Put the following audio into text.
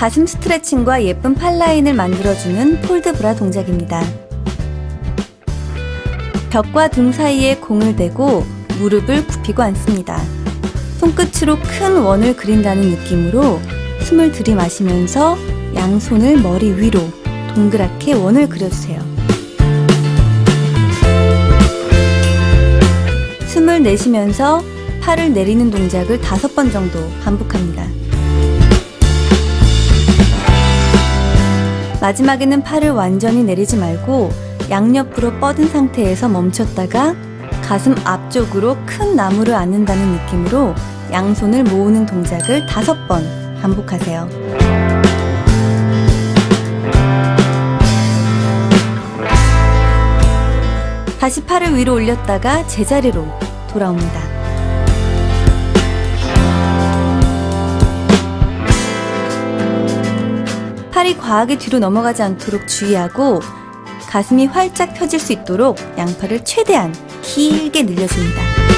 가슴 스트레칭과 예쁜 팔 라인을 만들어주는 폴드 브라 동작입니다. 벽과 등 사이에 공을 대고 무릎을 굽히고 앉습니다. 손끝으로 큰 원을 그린다는 느낌으로 숨을 들이마시면서 양손을 머리 위로 동그랗게 원을 그려주세요. 숨을 내쉬면서 팔을 내리는 동작을 다섯 번 정도 반복합니다. 마지막에는 팔을 완전히 내리지 말고 양옆으로 뻗은 상태에서 멈췄다가 가슴 앞쪽으로 큰 나무를 안는다는 느낌으로 양손을 모으는 동작을 다섯 번 반복하세요. 다시 팔을 위로 올렸다가 제자리로 돌아옵니다. 팔이 과하게 뒤로 넘어가지 않도록 주의하고 가슴이 활짝 펴질 수 있도록 양팔을 최대한 길게 늘려줍니다.